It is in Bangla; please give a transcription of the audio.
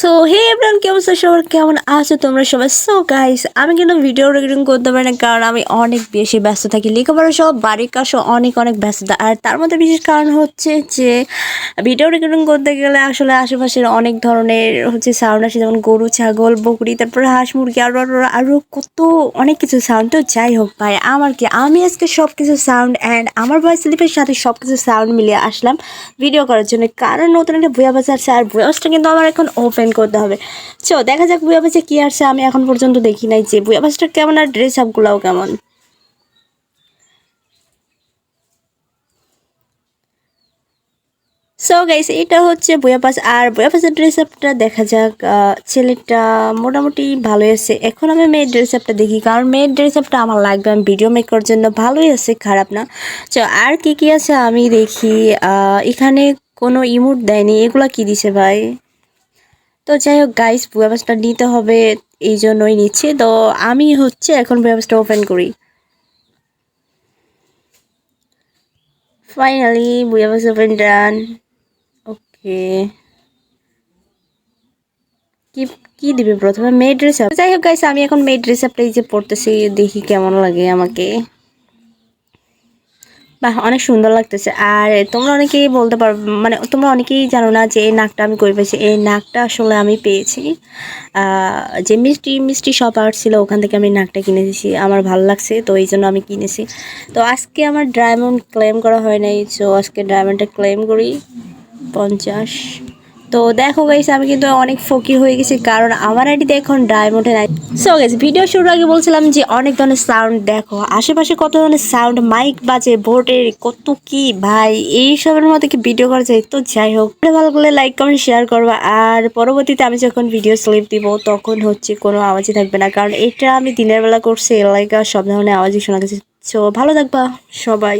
সো হে এভরিওয়ান কি অবস্থা সবার কেমন আছো? তোমরা সবাই? সো গাইস আমি কিন্তু ভিডিও রেকর্ডিং করতে পারি না, কারণ আমি অনেক বেশি ব্যস্ত থাকি। লেখাপড়া সহ, বাড়ির কাজ অনেক অনেক ব্যস্ততা। আর তার মধ্যে বিশেষ কারণ হচ্ছে যে ভিডিও রেকর্ডিং করতে গেলে আসলে আশেপাশের অনেক ধরনের হচ্ছে সাউন্ড আসে, যেমন গরু, ছাগল, বকরি, তারপরে হাঁস, মুরগি আরও আরও আরও কত অনেক কিছু সাউন্ড তো যাই হোক ভাই, আমার কি, আমি আজকে সব কিছু সাউন্ড অ্যান্ড আমার ভয়েস স্লিপের সাথে সব কিছু সাউন্ড মিলিয়ে আসলাম ভিডিও করার জন্য। কারণ নতুন একটা বইয়া বাস আছে, আর বয়সটা কিন্তু আমার এখন ওপেন করতে হবে। চো দেখা যাক বইয়া বাসে কী আসছে আমি এখন পর্যন্ত দেখি নাই যে বইয়া বাসটা কেমন আর ড্রেস আপগুলাও কেমন। সো গাইস এটা হচ্ছে বইয়া পাস আর বইয়া পাসের ড্রেস আপটা দেখা যাক ছেলেটা মোটামুটি ভালোই আছে। এখন আমি মেয়ের ড্রেস আপটা দেখি, কারণ মেয়ের ড্রেস আপটা আমার লাগবে, আমি ভিডিও মেক করার জন্য ভালোই আছে, খারাপ না। তো আর কি কি আছে আমি দেখি এখানে কোনো ইমোট দেয়নি, এগুলা কি দিছে ভাই? তো যাই হোক গাইস বইয়া পাসটা নিতে হবে এই জন্যই নিচ্ছি। তো আমি হচ্ছে এখন বইয়া পাসটা ওপেন করি। ফাইনালি বইয়া পাস ওপেন ডান ওকে কি কি দিবে প্রথমে? মেয়ে ড্রেস যাই হোক গাইস আমি এখন মেয়ে ড্রেস এই যে পড়তেছি দেখি কেমন লাগে আমাকে। বাহ, অনেক সুন্দর লাগতেছে। আর তোমরা অনেকেই বলতে পারো মানে তোমরা অনেকেই জানো না যে এই নাকটা আমি করে পেয়েছি এই নাকটা আসলে আমি পেয়েছি। যে মিষ্টি মিষ্টি শপ আর্ট ছিল, ওখান থেকে আমি নাকটা কিনে দিয়েছি। আমার ভালো লাগছে, তো এই জন্য আমি কিনেছি। তো আজকে আমার ডায়মন্ড ক্লেম করা হয় নাই সো আজকে ডায়মন্ডটা ক্লেম করি, পঞ্চাশ। তো দেখো গাইস আমি কিন্তু অনেক ফকির হয়ে গেছি, কারণ আমার আইডিতে এখন ডায়মন্ডে নাই। সো গাইস ভিডিও শুরুর আগে বলছিলাম যে অনেক ধরনের সাউন্ড দেখো, আশেপাশে কত ধরনের সাউন্ড মাইক বাজে বোর্ডের কত কি ভাই এই সবের মধ্যে কি ভিডিও করা যায়? তো যাই হোক ভালো করলে লাইক কমেন্ট শেয়ার করবা, আর পরবর্তীতে আমি যখন ভিডিও স্লিপ দিব, তখন হচ্ছে কোনো আওয়াজই থাকবে না, কারণ এটা আমি দিনের বেলা করছি লাইক সব ধরনের আওয়াজই শোনা গেছে। সো ভালো থাকবা সবাই।